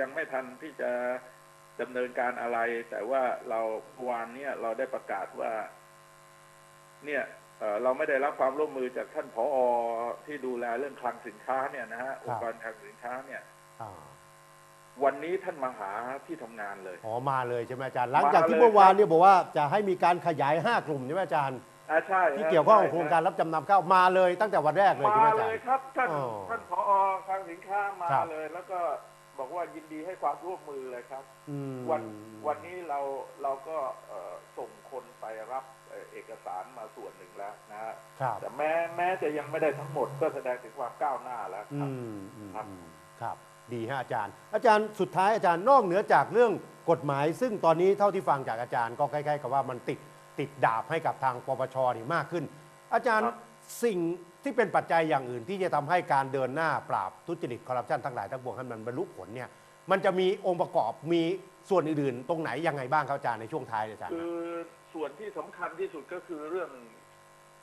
ยังไม่ทันที่จะดำเนินการอะไร แต่ว่าเราเมื่อวานเนี่ยเราได้ประกาศว่า เนี่ยเอ่อเราไม่ได้รับความร่วมมือจากท่านผอที่ดูแลเรื่องคลังสินค้าเนี่ยนะฮะองค์กรคลังสินค้าเนี่ยอ่าวันนี้ท่านมาหาที่ทำงานเลยอ๋อมาเลยใช่ไหมอาจารย์หลังจากที่มาเลยเมื่อวานเนี่ยบอกว่าจะให้มีการขยาย5กลุ่มใช่ไหมอาจารย์อ่าใช่ฮะที่เกี่ยวข้องกับใช่โครงการรับจำนำข้าวมาเลยตั้งแต่วันแรกเลยใช่ไหมมาอาเลจารยย์ครับท่านอ๋อท่านผอคลังสินค้ามาครับเลย แล้วก็ บอกว่ายินดีให้ความร่วมมือเลยครับอืมวันวันนี้เราเราก็เอ่อส่งคนไปรับเอ่อเอกสารมาส่วนหนึ่งแล้วนะฮะครับแต่แม้แม้จะยังไม่ได้ทั้งหมดก็แสดงถึงความก้าวหน้าแล้วคอืรับมอืมครับอืมครับดีฮะอาจารย์ อาจารย์สุดท้ายอาจารย์นอกเหนือจากเรื่องกฎหมาย ซึ่งตอนนี้เท่าที่ฟังจากอาจารย์ก็ใกล้ๆกับว่ามันติดติดดาบให้กับทางปปชนี่มากขึ้น อาจารย์ สิ่งที่เป็นปัจจัยอย่างอื่นที่จะทำให้การเดินหน้าปราบทุจริตคอร์รัปชันทั้งหลายทั้งปวงให้มันบรรลุผลเนี่ยมันจะมีองค์ประกอบมีส่วนอื่นๆ ตรงไหนยังไงบ้างครับอาจารย์ในช่วงท้ายอาจารย์คือส่วนที่สำคัญที่สุดก็คือเรื่อง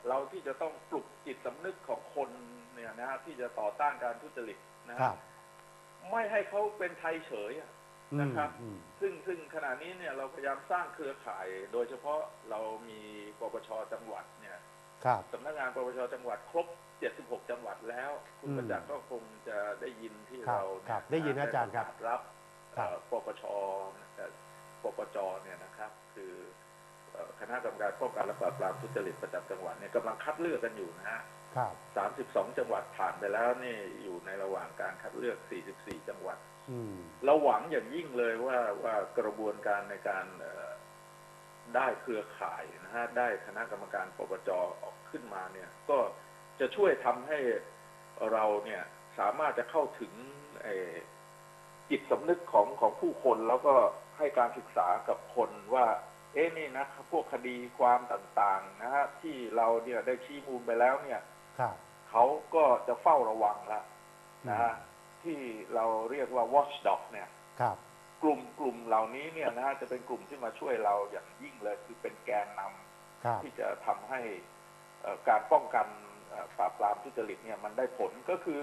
เราที่จะต้องปลุกจิตสำนึกของคนเนี่ยนะฮะที่จะต่อต้านการทุจริตนะฮะครับ ไม่ให้เขาเป็นไทยเฉยอะอืมนะครับอืมซึ่งซึ่งขณะนี้เนี่ยเราพยายามสร้างเครือข่าย โดยเฉพาะเรามีปปชจังหวัดเนี่ยครับ สำนักงานปปชจังหวัดครบ 76 จังหวัดแล้ว คุณอืมประจักษ์ก็คงจะได้ยินที่ครับเราครับได้ยินนะอาจารย์ครับรับครับเอ่อปปชเอ่อปปจเนี่ยนะครับ คือเอ่อคณะกรรมการป้องกันและปราบปรามทุจริตประจำจังหวัดเนี่ยกำลังคัดเลือกกันอยู่นะฮะครับ32จังหวัดผ่านไปแล้วนี่อยู่ในระหว่างการคัดเลือก44จังหวัดอืมเราหวังอย่างยิ่งเลยว่าว่ากระบวนการในการเอ่อ ได้เครือข่ายนะฮะได้คณะกรรมการปปจออกขึ้นมาเนี่ย ก็จะช่วยทำให้เราเนี่ยสามารถจะเข้าถึงเอ่อจิตสำนึกของของผู้คนแล้วก็ให้การศึกษากับคนว่า เอ๊ะนี่นะพวกคดีความต่างๆ นะฮะที่เราเนี่ยได้ชี้มูลไปแล้วเนี่ยครับเขาก็จะเฝ้าระวังแล้วนะฮะที่เราเรียกว่า watchdog เนี่ยครับ กลุ่มกลุ่มเหล่านี้เนี่ยนะฮะจะเป็นกลุ่มที่มาช่วยเราอย่างยิ่งเลยคือเป็นแกนนำครับที่จะทำให้เอ่อการป้องกันเอ่อปราบปรามทุจริตเนี่ยมันได้ผลก็คือ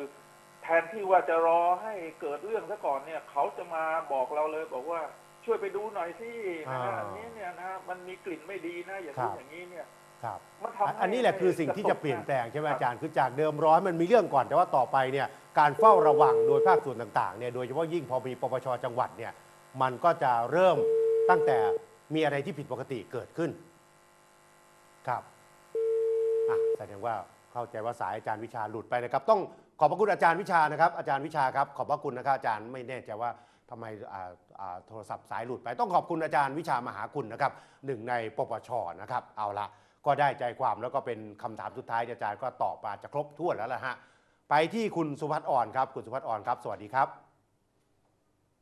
แทนที่ว่าจะรอให้เกิดเรื่องซะก่อนเนี่ย เขาจะมาบอกเราเลยบอกว่าช่วยไปดูหน่อยสินะฮะอ่าอันนี้เนี่ยนะมันมีกลิ่นไม่ดีนะอย่างครันี้บอย่างนี้เนี่ยครับมันทำอันให้อันนี้แหละคือสิ่งที่จะกรเปลี่ยนแปลงใช่ไหมครับอาจารย์คือจากเดิมร้อยมันมีเรื่องก่อนแต่ว่าต่อไปเนี่ยการเฝ้าระวังโดยภาคส่วนต่างๆเนี่ยโดยเฉพาะยิ่งพอมีปปชจังหวัดเนี่ย มันก็จะเริ่มตั้งแต่มีอะไรที่ผิดปกติเกิดขึ้น ครับอะแสดงว่าเข้าใจว่าสายอาจารย์วิชาหลุดไปนะครับ ต้องขอบพระคุณอาจารย์วิชานะครับ อาจารย์วิชาครับ ขอบพระคุณนะครับอาจารย์ไม่แน่ใจว่าทำไมโทรศัพท์สายหลุดไปต้องขอบคุณอาจารย์วิชามหาคุณนะครับหนึ่งในปปชนะครับ เอาละก็ได้ใจความแล้วก็เป็นคำถามสุดท้ายอาจารย์ก็ตอบมาจะครบถ้วนแล้วล่ะฮะไปที่คุณสุภัฒน์อ่อนครับ คุณสุภัฒน์อ่อนครับ สวัสดีครับ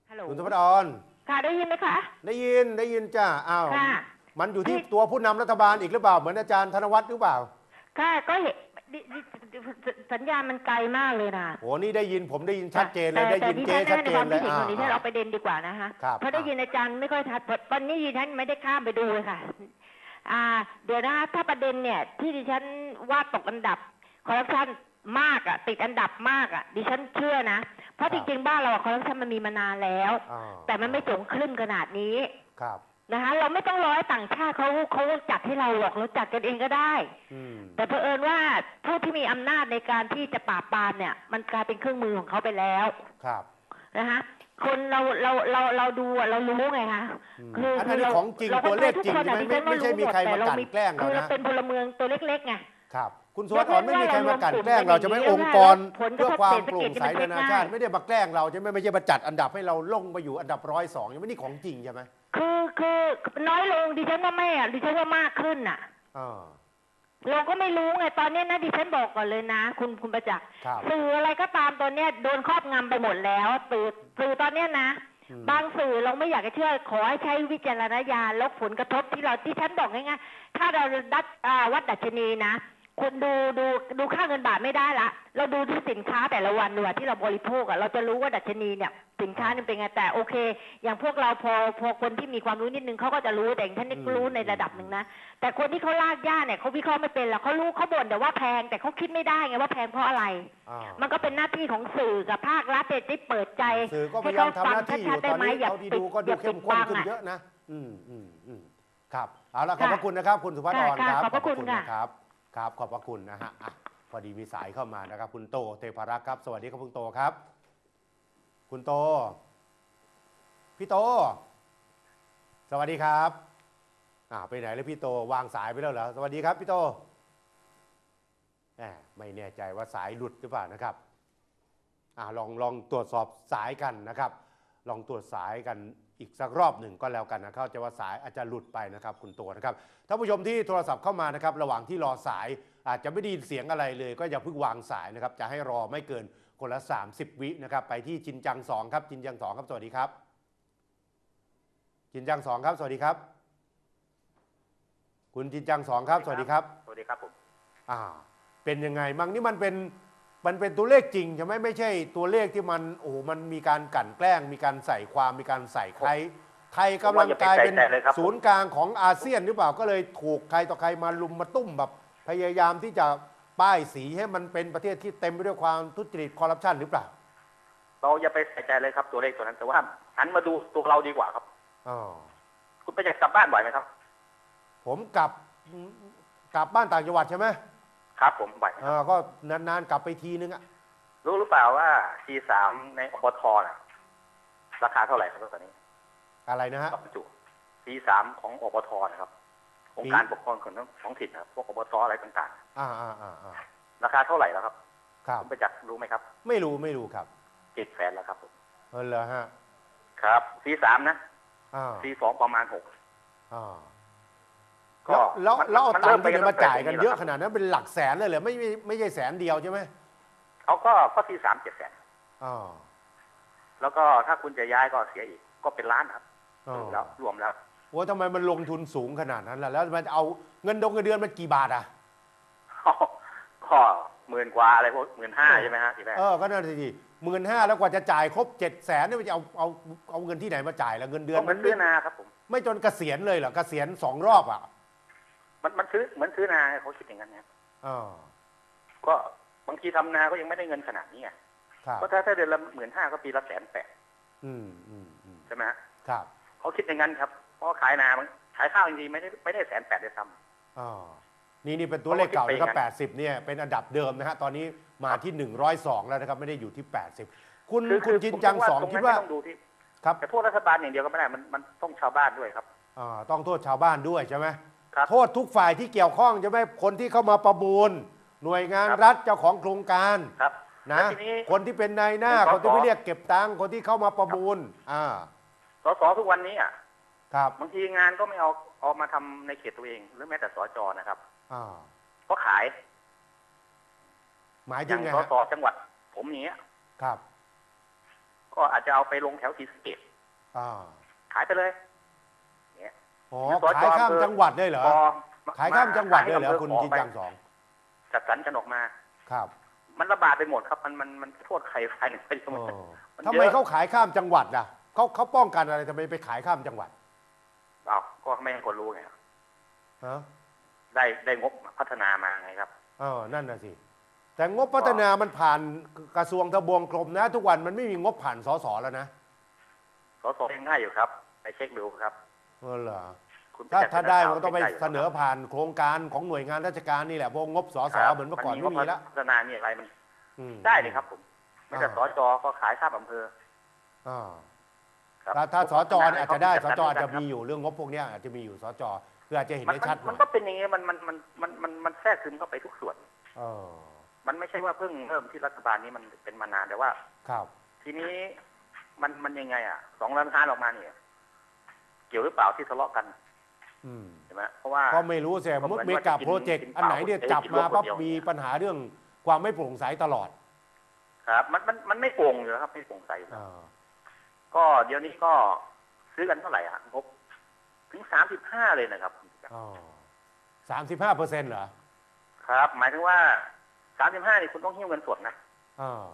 ฮัลโหลคุณสุภัฒน์อ่อนค่ะได้ยินไหมคะ ได้ยินได้ยินจ้าอ้าวค่ะ มันอยู่ที่เฮ้ยตัวผู้นำรัฐบาลอีกหรือเปล่า เหมือนอาจารย์ธนวัฒน์หรือเปล่าค่ะก็เห็นดิดิดิสัญญาณมันไกลมากเลยนะโหนี่ได้ยินผมได้ยินชัดเจนเลยแต่ได้ยินแต่เจ๊ชัดเจนเลยดิฉันในความคิดเห็นของดิฉันอ่าเอาประเด็นดีกว่านะคะครับ เพราะได้ยินอาจารย์ไม่ค่อยทัดตอนนี้ดิฉันไม่ได้ข้ามไปดูเลยค่ะอ่า เดี๋ยวนะถ้าประเด็นเนี่ย ที่ดิฉันว่าตกอันดับคอร์รัปชันมากอะติดอันดับมากอะดิฉันเชื่อนะ เพราะจริงๆบ้านเราคอร์รัปชันมันมีมานานแล้ว อ่าแต่มันไม่สูงขึ้นขนาดนี้ครับนะคะเราไม่ต้องรอให้ต่างชาติเขาเขาจัดให้เราหรอกเราจัดกันเองก็ได้ อืมแต่เผอิญว่าผู้ที่มีอำนาจในการที่จะปราบปรามเนี่ย มันกลายเป็นเครื่องมือของเขาไปแล้วครับนะคะคนเราเราเราเราดูอะเรารู้ไงคะ อืมคืออันคืนี้เราของจริงเราตัวเลขจริงทุกคนใช่ไหมอะไม่ไม่ใช่มีใครมาแต่กลั่นแกล้งคืเราอเรานะเป็นพลเมืองตัวเล็กๆไงครับ คุณสุวัสดิ์อ่อนไม่มีใครมากลั่นแกล้งยกเว้นว่าเราเราจะไม่รวมกลุ่องมค์กรผลกระเพื่อทบความเศรษฐโปร่กิงจใสมันนานาง่ายชาติไม่ได้มาแกล้งเราใช่ไหมไม่ใช่มาจัดอันดับให้เราลงมาอยู่อันดับร้อยสองยังไม่นี่ของจริงใช่ไหมคือคือน้อยลงดิฉันว่าไม่อะดิฉันว่ามากขึ้นอะอ่าเราก็ไม่รู้ไงตอนเนี้ยนะดิฉันบอกก่อนเลยนะ คุณคุณประจักษ์ครับสื่ออะไรก็ตามตอนเนี้ยโดนครอบงำไปหมดแล้วสื่อสื่อตอนเนี้ยนะอืมบางสื่อเราไม่อยากจะเชื่อขอให้ใช้วิจารณญาณแล้วผลกระทบที่เราที่ฉันบอกง่ายๆถ้าเราดัดอ่าวัดดัชนีนะ คุณดูดูดูค่าเงินบาทไม่ได้ละ เราดูที่สินค้าแต่ละวันดีกว่าที่เราบริโภคอะเราจะรู้ว่าดัชนีเนี่ยสินค้านี่เป็นไงแต่โอเค อย่างพวกเราพอพอคนที่มีความรู้นิดนึงเขาก็จะรู้แต่อย่างท่านนี่ก็รู้ในระดับหนึ่งนะแต่คนที่เขาลากย่าเนี่ยเขาวิเคราะห์ไม่เป็นหรอกเขารู้เขาบ่นแต่ว่าแพงแต่เขาคิดไม่ได้ไงว่าแพงเพราะอะไรอ่ามันก็เป็นหน้าที่ของสื่อกับภาครัฐเนี่ยที่เปิดใจสื่อก็พยายามทำหน้าที่อยู่ตอนนี้อย่าเท่าที่ปิดดูก็อดูย่าเข้ปิมดข้นบังขึ้นอะเยอะนะอืมอืมอืมครับเอาละขอบพระคุณนะครับ คุณสุภัทรค่ะรครับขอบพระคุณค่ะนะครับ ครับขอบพระคุณนะฮะอะพอดีมีสายเข้ามานะครับ คุณโตเทพารักษ์ครับ สวัสดีครับคุณโตครับ คุณโต พี่โต สวัสดีครับอ่าไปไหนแล้วพี่โตวางสายไปแล้วเหรอสวัสดีครับพี่โตแหมไม่แน่ใจว่าสายหลุดหรือเปล่านะครับอ่าลองลองตรวจสอบสายกันนะครับ ลองตรวจสายกัน อีกสักรอบหนึ่งก็แล้วกันนะเข้าใจว่าสายอาจจะหลุดไปนะครับคุณโตนะครับท่านผู้ชมที่โทรศัพท์เข้ามานะครับระหว่างที่รอสายอาจจะไม่ได้ยินเสียงอะไรเลย ก็อย่าเพิ่งวางสายนะครับจะให้รอไม่เกินคนละ 30 วินะครับไปที่จินจังสองครับจินจังสองครับสวัสดีครับจินจังสองครับสวัสดีครับ คุณจินจังสองครับสวัสดีครับสวัสดีครับผมอ่าเป็นยังไงมั่งนี่มันเป็น มันเป็นตัวเลขจริงใช่ไหมไม่ใช่ตัวเลขที่มันโอ้โหมันมีการกลั่นแกล้ง มีการใส่ความมีการใส่ใครไทยกำลังกลายเป็นผมว่าอย่าไปใส่ใจเลยครับศูนย์กลางของอาเซียนหรือเปล่าก็เลยถูกใครต่อใครมาลุมมาตุ้มแบบพยายามที่จะป้ายสีให้มันเป็นประเทศที่เต็มไปด้วยความทุจริตคอร์รัปชันหรือเปล่า เราอย่าไปใส่ใจเลยครับตัวเลขตัวนั้นแต่ว่าหันมาดูตัวเราดีกว่าครับอ๋อคุณไปจากกลับบ้านบ่อยไหมครับ ผมกลับกลับบ้านต่างจังหวัดใช่ไหม ครับผมบ่อยไหมเออก็นานๆกลับไปทีนึงอะรู้หรือเปล่าว่า C3 ในอบทน่ะ ราคาเท่าไหร่ครับตอนนี้อะไรนะฮะต่อบรรจุ C3 ของอบทนะครับองค์การปกครองส่วนท้องถิ่นนะครับพวกอบทอะไรต่างอ่าอ่าอ่าอ่าๆ ราคาเท่าไหร่แล้วครับครับ คุณไปจากรู้ไหมครับไม่รู้ไม่รู้ครับเจ็ดแสนแล้วครับผมเออเหรอฮะครับ C3 นะ อ่า C2 ประมาณหกอ่า ก็แล้วแล้วมันแล้วเอามันตัเริ่งมค์ไปที่ไหนมาจ่ายกันตั้งแต่เยอะตรงนี้ขนาดนั้นเป็นหลักแสนเลยเหรอไม่ไม่ไม่ใช่แสนเดียวใช่ไหมเขาก็ก็ C3 เจ็ดแสนอ๋อแล้วก็ถ้าคุณจะย้ายก็เสียอีกก็เป็นล้านครับอ๋อแล้วรวมแล้ว โอ้ทำไมมันลงทุนสูงขนาดนั้นล่ะแล้วมันเอาเงินดงเงินเดือนมันกี่บาทอะ ก็หมื่นกว่าอะไรพวกหมื่นห้าใช่ไหมฮะทีแรกเออก็นั่นสิหมื่นห้าแล้วกว่าจะจ่ายครบเจ็ดแสนเนี่ยมันจะเอาเอาเอาเงินที่ไหนมาจ่ายแล้วเงินเดือนก็เหมือนไม่ซื้อนาครับผม ไม่จนเกษียณเลยเหรอเกษียณสองรอบอะ มันมันซื้อเหมือนซื้อนาเขาคิดอย่างนั้นนะอ๋อก็บางทีทำนาก็ยังไม่ได้เงินขนาดนี้ไงครับก็ถ้าถ้าเดือนละหมื่นห้าก็ปีละแสนแปดอืมอืมอืมใช่ไหมฮะครับเขาคิดอย่างนั้นครับ เพราะว่าขายนามันขายข้าวจริงๆไม่ได้ไม่ได้แสนแปดเลยซ้อ๋อนี่นี่เป็นตัวเลขเก่านะครับเขาก็คิดไปอย่างนั้น80เนี่ยเป็นอันดับเดิมนะฮะตอนนี้มาที่102แล้วนะครับไม่ได้อยู่ที่80คุณำคือคุณจินจังสองผมคิดว่าว่าตรงนั้นไม่ต้องดูที่ครับแต่โทษรัฐบาลอย่างเดียวก็ไม่ได้มันมันต้องชาวบ้านด้วยครับอ่าต้องโทษชาวบ้านด้วยใช่ไหม ครับโทษทุกฝ่ายที่เกี่ยวข้องใช่ไหมคนที่เข้ามาประมูล หน่วยงานครับรัฐเจ้าของโครงการครับนะแล้วทีนี้คนที่เป็นนายหน้าเป็นสสคนที่ไปเรียกเก็บตังค์คนที่เข้ามาประมูลอ่าสสทุกวันนี้อะครับบางทีงานก็ไม่เอาเอามาทำในเขตตัวเอง หรือแม้แต่สจนะครับอ่าก็ขายหมายอถึย่างงไงสฮะสจังหวัด ผมอย่างเนี้ย ครับก็อาจจะเอาไปลงแถวศรีสะเกษอ่าขายไปเลย อ๋อหรือสจขายข้ามอำเภอจังหวัดได้เหรอพอขายข้ามจังหวัดได้เหรอขายคุณอำภจินไปจังสองจัดสรรกันออกมา ครับ มันระบาดไปหมดครับมันมันมันโทษใครใครไปหมดเออมันทำเยไมอะเขาขายข้ามจังหวัดล่ะเขาเขาป้องกันอะไรทำไมไปขายข้ามจังหวัดอ้าวก็ไม่ให้คนรู้ไงครับฮะได้ได้งบพัฒนามาไงครับ เออนั่นน่ะสิแต่งบพัฒนามันผ่านกระทรวงทบวงกรมนะ ทุกวันมันไม่มีงบผ่านสสแล้วนะสสยังง่ายอยู่ครับ ไปเช็คดูครับ เออเหรอ คุณปถ้าจัถ้าได้ข่วมันก็ต้องไปใกล้ๆยู่เสนอผ่านโครงการของหน่วยงานราชการนี่แหละเพราะงบสสครับเหมือนเมื่อก่อนงไม่บมีแล้วพัฒนานี่อะไรมันอืมได้เลยครับผมไม่แต่อ่าสจก็ขายข้ามอำเภออ่าครับถ้าถ้าสจเนี่ยอาจจะได้สเขาจอาจจะจัดสรรมีอยู่เรื่องงบพวกเนี้ยอาจจะมีอยู่สจเพื่ออาจจะเห็นมันได้มันชัดหมัน่นอยก็เป็นอย่างนี้มันมันมันมันมันมันแทรกซึมเข้าไปทุกส่วนเออมันไม่ใช่ว่าเพิ่งเริ่มที่รัฐบาลนี้มันเป็นมานานแต่ว่า ครับ ทีนี้มันมันยังไง อะสองล้านค้านออกมาเนี่ย เกี่ยวหรือเปล่าที่ทะเลาะกันอืม ใช่ไหมเพราะว่าก็ไม่รู้เสียก็เหมือนเมกาว่าจะกินโปรเจกต์กินอันไหนเนี่ยเปล่าจับมาปั๊บเดี๋ยวมีปัญหาเรื่องความไม่โปร่งใสตลอด ครับ มันมันมันไม่โปร่งอยู่แล้วครับ ไม่โปร่งใสอยู่แล้วอ่าก็เดี๋ยวนี้ก็ซื้อกันเท่าไหร่อะงบถึงสามสิบห้าเลยนะครับอ๋อสามสิบห้าเปอร์เซ็นต์เหรอ ครับ หมายถึงว่าสามสิบห้านี่คุณต้องหิ้วเงินสดนะอ่า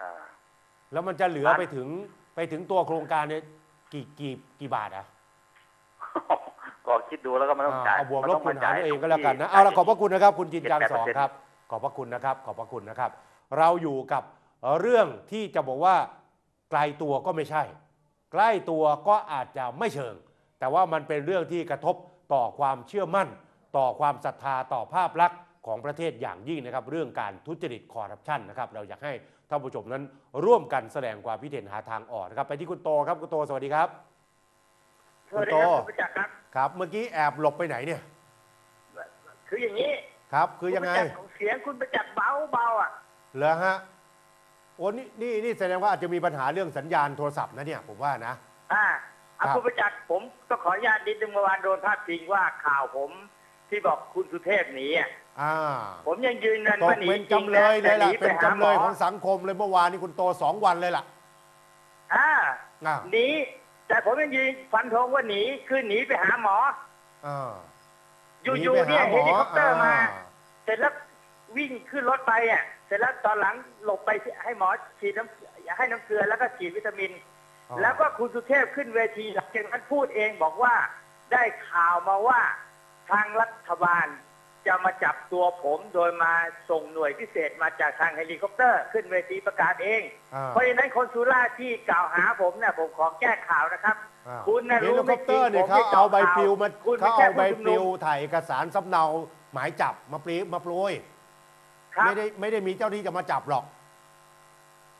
อ่าแล้วมันจะเหลือล้านไปถึงไปถึงตัวโครงการเนี่ยกี่กี่กี่บาทอะ ก็คิดดูแล้วก็มันต้องจ่ายเอาบวกมันลต้บงคูมาณหารจ่ายเอาเองก็แล้วกันนะที่เอาละขอบพระคุณนะครับ คุณจินจัง7-8%สองครับ ขอบพระคุณนะครับ ขอบพระคุณนะครับ เราอยู่กับเอ่อเรื่องที่จะบอกว่าไกลตัวก็ไม่ใช่ ใกล้ตัวก็อาจจะไม่เชิง แต่ว่ามันเป็นเรื่องที่กระทบต่อความเชื่อมั่น ต่อความศรัทธาต่อภาพลักษณ์ของประเทศอย่างยิ่งนะครับ เรื่องการทุจริตคอร์รัปชันนะครับเราอยากให้ท่านผู้ชมนั้นร่วมกันแสดงความคิดเห็นหาทางออกนะครับ ไปที่คุณโตครับคุณโตสวัสดีครับ สวัสดีครับคุณโตคุณประจักษ์ครับ ครับ เมื่อกี้แอบหลบไปไหนเนี่ย คืออย่างนี้ครับ คือยังไง ณประจักษ์ของเสียงคุณประจักษ์เบาเบาๆอะ เหรอฮะโอ้นี่นี่นี่แสดงว่าอาจจะมีปัญหาเรื่องสัญญาณโทรศัพท์นะเนี่ย ผมว่านะ อ่าอะครับคุณประจักษ์ผมก็ขออนุญาตนิดนึงเมื่อวานโดนพาดพิงว่าข่าวผมที่บอกคุณสุเทพหนีอะอ่าผมยังยืนยันตว่ากหนีเป็นจริงจำเลยเลยล่ะแต่หเป็นไหาจำเลยหมของสังคมเลยเมื่อวานนี้คุณโตสองวันเลยล่ะอ่า อ่าหนี แต่ผมยังยืนฟันธงว่าหนีคือหนีไปหาหมออ่าอยู่หๆเนี่ยไปเฮหาหมลิคอปเตอร์มาอ่เสร็จแล้ววิ่งขึ้นรถไปอะเสร็จแล้วตอนหลังหลบไปให้หมอฉีดน้ำให้น้ำเกลือแล้วก็ฉีดวิตามินอ๋อแล้วก็คุณสุเทพขึ้นเวทีหลังจากนั้นพูดเองบอกว่าได้ข่าวมาว่าทางรัฐบาล จะมาจับตัวผมโดยมาส่งหน่วยพิเศษมาจากทางเฮลิคอปเตอร์ ขึ้นเวทีประกาศเอง อ่า เพราะฉะนั้นคนสุราษฎร์ที่กล่าวหาผมเนี่ยผมขอแก้ข่าวนะครับ อ่าคุณน่ะเฮรู้ลิคไม่อปจเตริองร์เนี่ยผมเขาไม่เอาใบจาะปลิวมาคุณเขาไม่ใช่เอาใบผู้ชุมปลินุวมถ่ายเอกสารสำเนาหมายจับมาปลิมาปลุยครับ ไม่ได้ไม่ได้มีเจ้าที่จะมาจับหรอก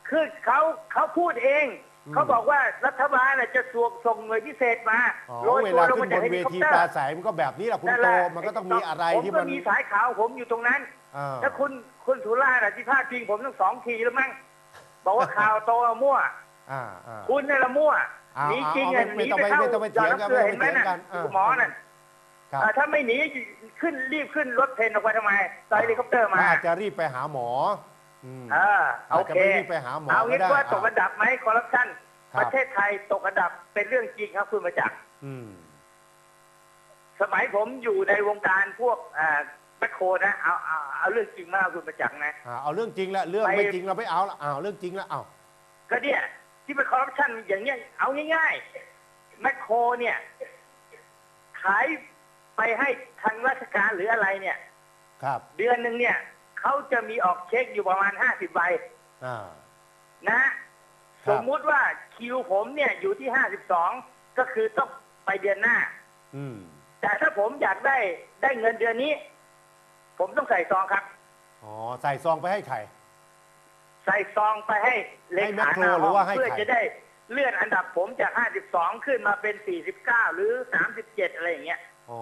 คือเขาเขาพูดเองอืม เขาบอกว่ารัฐบาลน่ะจะส่งส่งหน่วยพิเศษมาอ๋อโรยเวตัวลาลงขึ้มานจากบนเฮเวลิคอปทีเตอปราร์ศัยมันก็แบบนี้แหละคุณนั่นโตแหละมันก็ต้องมีอะไรที่ผมมัก็นมีสายข่าวผมอยู่ตรงนั้นอ่าถ้าคุณคุณสุราษฎร์อะที่พาดพิงผมทั้งสองทีแล้วมั้งบอกว่าข่าวโตอะมั่วอ่าอ่าคุณนี่ละมั่วเอาหนีจริงเอาอะไม่หนีต้องไปไปเข้าไม่ต้องไปจอดเถียงกันน้ำเกลือไม่เห็นไหมต้องไปน่ะเถียงกันอ่าคุณหมอนั่นครับเอ่อถ้าไม่หนีขึ้นรีบขึ้นรถเพนออกไปทำไมตอนเฮลิคอปเตอร์มาอาจจะรีบไปหาหมอ อืมเอออาโอจจะเคไม่รีบไปหาหมอเอาก็งี้ได้ว่าตกอ่าอันดับไหมคอร์รัปชันครับประเทศไทยตกอันดับเป็นเรื่องจริงครับคุณมาจากษ์อืมสมัยผมอยู่ในวงการพวกอ่าแมคโครนะเอาเอาเอาเรื่องจริงมากคุณประจักษ์นะอ่าเอาเรื่องจริงละเรื่องไปไม่จริงเราไม่เอาละเอาเรื่องจริงละเอาก็เนี่ยที่เป็นคอร์รัปชันอย่างเงี้ยเอาง่ายๆแมคโครเนี่ย ขายไปให้ทางราชการหรืออะไรเนี่ย ครับ เดือนหนึ่งเนี่ย เขาจะมีออกเช็คอยู่ประมาณห้าสิบใบอ่านะครัสบมมุติว่าคิวผมเนี่ยอยู่ที่ห้าสิบสองก็คือต้องไปเดือนหน้าอืมแต่ถ้าผมอยากได้ได้เงินเดือนนี้ ผมต้องใส่ซองครับอ๋อใส่ซองไปให้ใครใส่ซองไปให้เลให้แมขาคโครหน้าหรืห้อองว่าให้เพื่อใครจะได้เลื่อนอันดับผมจาก 52 ขึ้นมาเป็น 49 หรือ 37 อะไรอย่างเงี้ยอ๋อ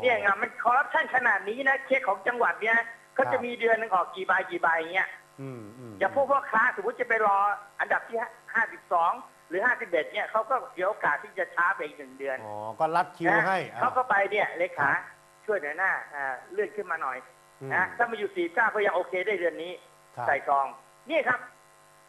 เนี่ยไงมันคอร์รัปชันขนาดนี้นะเช็คของจังหวัดเนี่ย ก็ครัจะบมีเดือนหนึงออกกี่ใบกี่ใบอย่างเงี้ยอืมอืมอย่างพวกพ่อค้าสมมติจะไปรออันดับที่52หรือ51เนี่ยเขาก็เสียโอกาสที่จะช้าไปอีกหนึ่งเดือนอ๋อก็รัดคิวนะให้อ่าเขาก็ไปเนี่ยเลขาครับช่วยหน่อยหน้าอ่าเลื่อนขึ้นมาหน่อยอืมนะถ้ามาอยู่49ก็ยังโอเคได้เดือนนี้ครับใส่ซอง นี่ครับ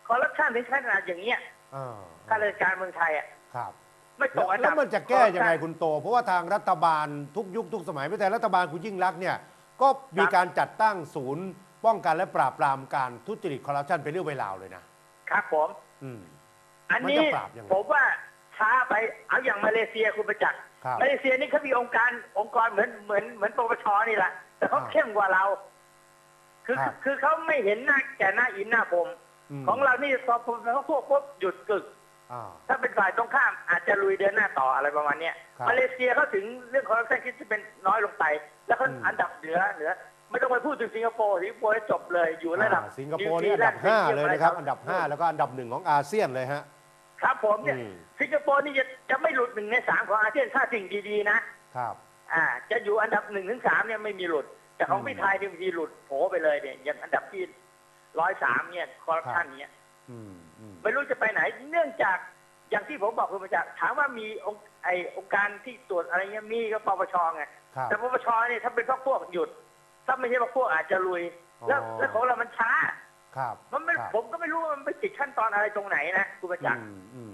คอร์รัปชันถึงขนาดอย่างเงี้ยอ่าข้าราชการเมืองไทยอะครับไม่ตแล้วกอันดับแล้วมันจะแก้ยังไงคอร์รัปชันคุณโต เพราะว่าทางรัฐบาลทุกยุคทุกสมัยไม่แต่รัฐบาลคุณยิ่งรักษณ์เนี่ย ก็มีการจัดตั้งศูนย์ ป้องกันและปราบปรามการทุจริตคอร์รัปชันเป็นเรื่องเวลาวเลยนะครับผม อืม อันนี้มันจะปราบยังไงผมว่าช้าไปเอาอย่างมาเลเซียคุณประจักษ์ครับมาเลเซียนี่เขามีองค์การองค์กรเหมือนเหมือนเหมือนปปชนี่แหละแต่เขาอ่าเข้มกว่าเรา คือครับ คือเขาไม่เห็นหน้าแก่หน้าอินหน้าผม ม ของเรานี่พอพอเขาพวกปุ๊บหยุดกึกอ่า ถ้าเป็นฝ่ายตรงข้ามอาจจะลุยเดินหน้าต่ออะไรประมาณเนี้ยครับมาเลเซียเขาถึงเรื่องคอร์รัปชันคิดจะเป็นน้อยลงไป แล้วเขาอืมอันดับเหนือเหนือไม่ต้องไปพูดถึงสิงคโปร์สิงคโปร์ให้จบเลยอยู่ระดับอ่าสิงคโปร์นี่อันดับนิวซีแลนด์5เลยนะครับบอันดับ5แล้วก็อันดับหนึ่งของอาเซียนเลยฮะครับผมเนี่ยอืมสิงคโปร์นี่จะจะไม่หลุดหนึ่งในสามของอาเซียนถ้าสิ่งดีๆนะครับ อ่า จะอยู่อันดับหนึ่งถึงสามเนี่ยไม่มีหลุด แต่ของอืมพี่ไทยเนี่ยบางทีหลุดโผไปเลยเนี่ยอย่างอันดับที่ร้อยสามเนี่ยคอร์รัปชันเนี่ยอืมอืม ไม่รู้จะไปไหน เนื่องจากอย่างที่ผมบอกคุณประจักษ์ถามว่ามีองค์ไอองค์การที่ตรวจอะไรเงี้ยมีก็ปปชไงครับแต่ปปชเนี่ยถ้าเป็นพวกพวกหยุด ถ้าไม่ใช่พวกพวกอาจจะลุย แล้วอ๋อแล้วของเรามันช้า ครับ มันไม่ครับผมก็ไม่รู้ว่ามันไปติดขั้นตอนอะไรตรงไหนนะคุณประจักษ์อืมอืม